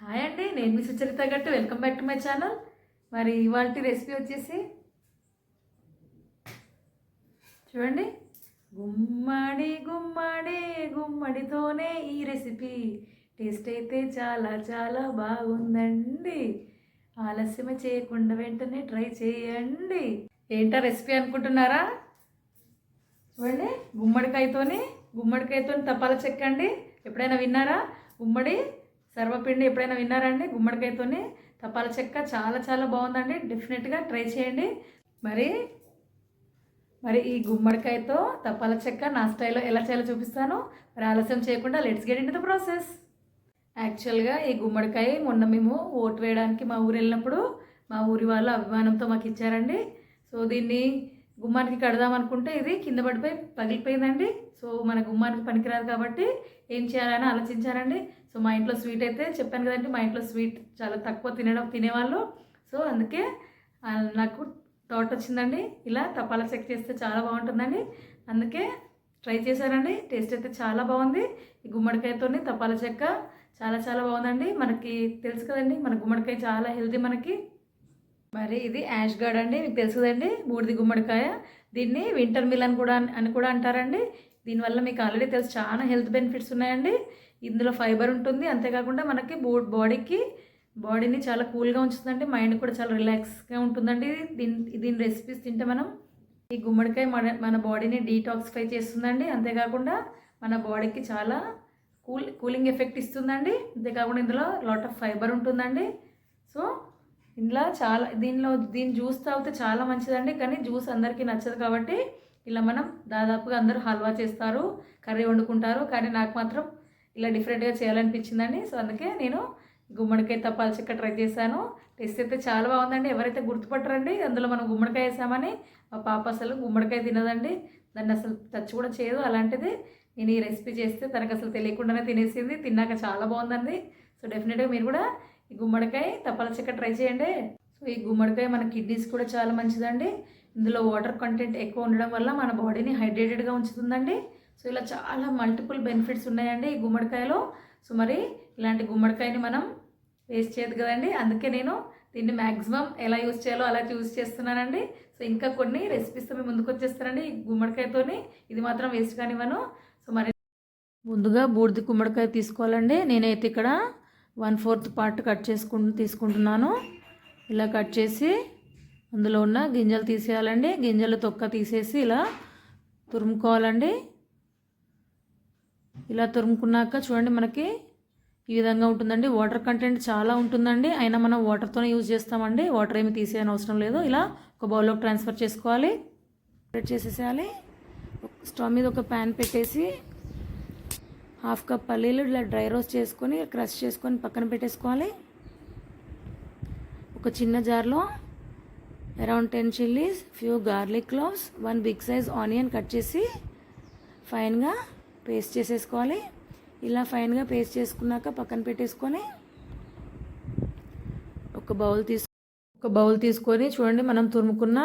Hi అండి నేను మీ Sucharitha Gattu. Welcome back to my channel మరి ఇవాళ రెసిపీ వచ్చేసి చూడండి. గుమ్మడి గుమ్మడి గుమ్మడితోనే ఈ రెసిపీ టేస్ట్ అయితే చాలా చాలా బాగుందండి. ఆలస్యమే చేయకుండా వెంటనే ట్రై చేయండి. ఏంటా రెసిపీ అనుకుంటున్నారా? చూడండి గుమ్మడికాయతోని గుమ్మడికాయతో తపాల చెక్కండి. ఎప్పుడైనా విన్నారా? గుమ్మడి సర్వపిండి ఎప్పుడైనా విన్నారండి? గుమ్మడికాయతోనే గుమ్మడికాయతోని తపాల చెక్క చాలా చాలా బాగుందండి. డెఫినెట్గా ట్రై చేయండి. మరి మరి ఈ గుమ్మడికాయతో తపాల చెక్క నా స్టైల్లో ఎలా చేయాలో చూపిస్తాను. మరి ఆలస్యం చేయకుండా let's get in the process యాక్చువల్గా ఈ గుమ్మడికాయ మొన్న మేము ఓటు వేయడానికి మా ఊరు వెళ్ళినప్పుడు మా ఊరి వాళ్ళు అభిమానంతో మాకు ఇచ్చారండి. సో దీన్ని గుమ్మానికి కడదాం అనుకుంటే ఇది కింద పడిపోయి పగిలిపోయిందండి. సో మన గుమ్మానికి పనికిరాదు కాబట్టి ఏం చేయాలని ఆలోచించారండి. సో మా ఇంట్లో స్వీట్ అయితే చెప్పాను కదండి మా ఇంట్లో స్వీట్ చాలా తక్కువ తినడం తినేవాళ్ళు. సో అందుకే నాకు థాట్ వచ్చిందండి. ఇలా తపాలా చెక్ చేస్తే చాలా బాగుంటుందండి. అందుకే ట్రై చేశానండి. టేస్ట్ అయితే చాలా బాగుంది. ఈ గుమ్మడికాయతోని తపాలా చెక్క చాలా చాలా బాగుందండి. మనకి తెలుసు కదండి మన గుమ్మడికాయ చాలా హెల్తీ మనకి. మరి ఇది యాష్ గార్డ్ అండి. మీకు తెలుసు కదండి బూడిది గుమ్మడికాయ. దీన్ని వింటర్ మిల్ అని కూడా అని కూడా అంటారండి. దీనివల్ల మీకు ఆల్రెడీ తెలుసు చాలా హెల్త్ బెనిఫిట్స్ ఉన్నాయండి. ఇందులో ఫైబర్ ఉంటుంది. అంతేకాకుండా మనకి బూ బాడీకి బాడీని చాలా కూల్గా ఉంచుతుందండి. మైండ్ కూడా చాలా రిలాక్స్గా ఉంటుందండి. దీని దీని రెసిపీస్ తింటే మనం ఈ గుమ్మడికాయ మన మన బాడీని డీటాక్సిఫై చేస్తుందండి. అంతేకాకుండా మన బాడీకి చాలా కూల్ కూలింగ్ ఎఫెక్ట్ ఇస్తుందండి. అంతేకాకుండా ఇందులో లాట్ ఆఫ్ ఫైబర్ ఉంటుందండి. సో ఇందులో చాలా దీనిలో దీని జ్యూస్ తాగితే చాలా మంచిదండి. కానీ జ్యూస్ అందరికీ నచ్చదు కాబట్టి ఇలా మనం దాదాపుగా అందరూ హల్వా చేస్తారు కర్రీ వండుకుంటారు. కానీ నాకు మాత్రం ఇలా డిఫరెంట్గా చేయాలనిపించిందండి. సో అందుకే నేను గుమ్మడికాయ తప్పాల చెక్క ట్రై చేశాను. టేస్ట్ అయితే చాలా బాగుందండి. ఎవరైతే గుర్తుపట్టరండి అందులో మనం గుమ్మడికాయ వేసామని మా పాప అసలు గుమ్మడికాయ తినదండి. దాన్ని అసలు టచ్ కూడా చేయదు. అలాంటిది నేను ఈ రెసిపీ చేస్తే తనకు అసలు తెలియకుండానే తినేసింది. తిన్నాక చాలా బాగుందండి. సో డెఫినెట్గా మీరు కూడా గుమ్మడికాయ తప్పలచక్క ట్రై చేయండి. సో ఈ గుమ్మడికాయ మన కిడ్నీస్ కూడా చాలా మంచిదండి. ఇందులో వాటర్ కంటెంట్ ఎక్కువ ఉండడం వల్ల మన బాడీని హైడ్రేటెడ్గా ఉంచుతుందండి. సో ఇలా చాలా మల్టిపుల్ బెనిఫిట్స్ ఉన్నాయండి ఈ గుమ్మడికాయలో. సో మరి ఇలాంటి గుమ్మడికాయని మనం వేస్ట్ చేయదు కదండి. అందుకే నేను దీన్ని మ్యాక్సిమం ఎలా యూజ్ చేయాలో అలా యూస్ చేస్తున్నానండి. సో ఇంకా కొన్ని రెసిపీస్తో మేము ముందుకు వచ్చేస్తానండి ఈ గుమ్మడికాయతోని. ఇది మాత్రం వేస్ట్ కానివ్వను. సో మరి ముందుగా బూడిది గుమ్మడికాయ తీసుకోవాలండి. నేనైతే ఇక్కడ వన్ ఫోర్త్ పార్ట్ కట్ చేసుకు తీసుకుంటున్నాను. ఇలా కట్ చేసి అందులో ఉన్న గింజలు తీసేయాలండి. గింజలు తొక్క తీసేసి ఇలా తురుముకోవాలండి. ఇలా తురుముకున్నాక చూడండి మనకి ఈ విధంగా ఉంటుందండి. వాటర్ కంటెంట్ చాలా ఉంటుందండి. అయినా మనం వాటర్తోనే యూజ్ చేస్తామండి. వాటర్ ఏమి తీసేయని అవసరం లేదు. ఇలా ఒక బౌల్లోకి ట్రాన్స్ఫర్ చేసుకోవాలి. సెపరేట్ చేసేసేయాలి. స్టవ్ మీద ఒక ప్యాన్ పెట్టేసి హాఫ్ కప్ పల్లీలు ఇలా డ్రై రోస్ట్ చేసుకొని క్రష్ చేసుకొని పక్కన పెట్టేసుకోవాలి. ఒక చిన్న జార్లో around ten chillies few garlic cloves one big size onion cut చేసి ఫైన్గా పేస్ట్ చేసేసుకోవాలి. ఇలా ఫైన్గా పేస్ట్ చేసుకున్నాక పక్కన పెట్టేసుకొని ఒక బౌల్ తీసు ఒక బౌల్ తీసుకొని చూడండి మనం తురుముకున్న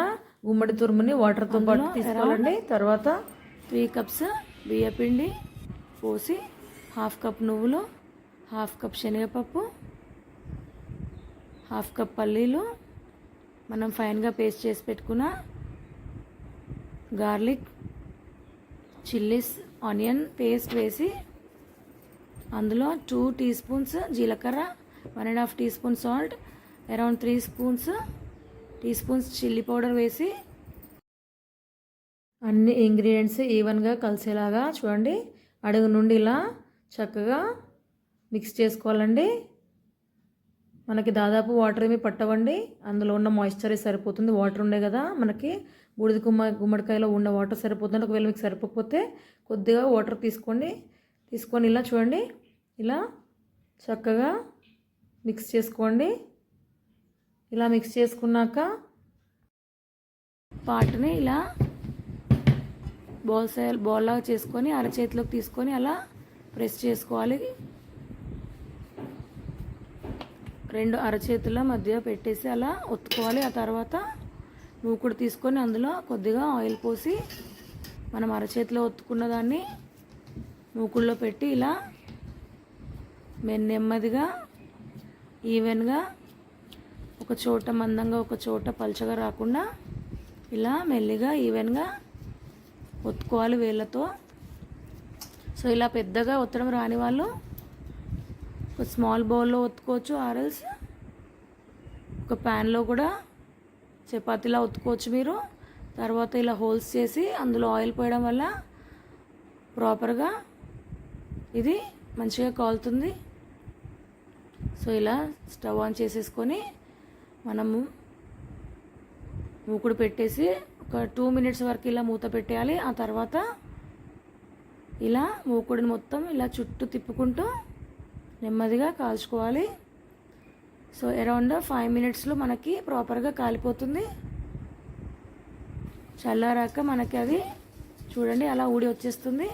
గుమ్మడి తురుముని వాటర్తో పాటు తీసుకోవాలండి. తర్వాత త్రీ కప్స్ బియ్యపిండి పోసి హాఫ్ కప్ నువ్వులు హాఫ్ కప్ శనగపప్పు హాఫ్ కప్ పల్లీలు మనం ఫైన్గా పేస్ట్ చేసి పెట్టుకున్న గార్లిక్ చిల్లీస్ ఆనియన్ పేస్ట్ వేసి అందులో టూ టీ స్పూన్స్ జీలకర్ర one and half teaspoon salt around three spoons teaspoons chilli powder వేసి అన్ని ఇంగ్రీడియంట్స్ ఈవెన్గా కలిసేలాగా చూడండి. అడుగు నుండి ఇలా చక్కగా మిక్స్ చేసుకోవాలండి. మనకి దాదాపు వాటర్ ఏమి పట్టవండి. అందులో ఉన్న మాయిశ్చరైజ్ సరిపోతుంది. వాటర్ ఉండే కదా మనకి బూడిద గుమ్మ గుమ్మడికాయలో ఉన్న వాటర్ సరిపోతుంది. ఒకవేళ మీకు సరిపోకపోతే కొద్దిగా వాటర్ తీసుకోండి. తీసుకొని ఇలా చూడండి. ఇలా చక్కగా మిక్స్ చేసుకోండి. ఇలా మిక్స్ చేసుకున్నాక పాటని ఇలా బాల్ సైల్ బాల్ లాగా చేసుకొని అరచేతిలోకి తీసుకొని అలా ప్రెస్ చేసుకోవాలి. రెండు అరచేతుల మధ్య పెట్టేసి అలా ఒత్తుకోవాలి. ఆ తర్వాత మూకుడు తీసుకొని అందులో కొద్దిగా ఆయిల్ పోసి మనం అరచేతిలో ఒత్తుకున్న దాన్ని మూకుడులో పెట్టి ఇలా నెమ్మదిగా ఈవెన్గా ఒక చోట మందంగా ఒక చోట పలుచగా రాకుండా ఇలా మెల్లిగా ఈవెన్గా ఒత్తుకోవాలి వేళ్ళతో. సో ఇలా పెద్దగా ఒత్తడం రాని వాళ్ళు ఒక స్మాల్ బౌల్లో ఒత్తుకోవచ్చు ఆరల్స్ ఒక ప్యాన్లో కూడా చపాతీలా ఒత్తుకోవచ్చు మీరు. తర్వాత ఇలా హోల్స్ చేసి అందులో ఆయిల్ పోయడం వల్ల ప్రాపర్గా ఇది మంచిగా కాలుతుంది. సో ఇలా స్టవ్ ఆన్ చేసేసుకొని మనము మూకుడు పెట్టేసి ఒక టూ మినిట్స్ వరకు ఇలా మూత పెట్టేయాలి. ఆ తర్వాత ఇలా మూకుడిని మొత్తం ఇలా చుట్టూ తిప్పుకుంటూ నెమ్మదిగా కాల్చుకోవాలి. సో అరౌండ్ ఫైవ్ మినిట్స్లో మనకి ప్రాపర్గా కాలిపోతుంది. చల్లారాక మనకి అది చూడండి అలా ఊడి వచ్చేస్తుంది.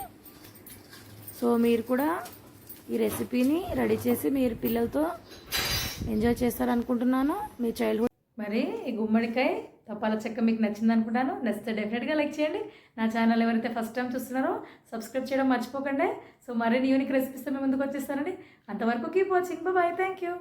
సో మీరు కూడా ఈ రెసిపీని రెడీ చేసి మీరు పిల్లలతో ఎంజాయ్ చేస్తారనుకుంటున్నాను. మీ చైల్డ్హుడ్ మరి ఈ గుమ్మడికాయ తపాల చెక్క మీకు నచ్చింది అనుకుంటాను నచ్చితే డెఫినెట్గా లైక్ చేయండి. నా ఛానల్ ఎవరైతే ఫస్ట్ టైం చూస్తున్నారో సబ్స్క్రైబ్ చేయడం మర్చిపోకండి. సో మరిన్ని యూనిక్ రెసిపీస్తో మేము ముందుకు వచ్చేస్తానండి. అంతవరకు keep watching bye thank you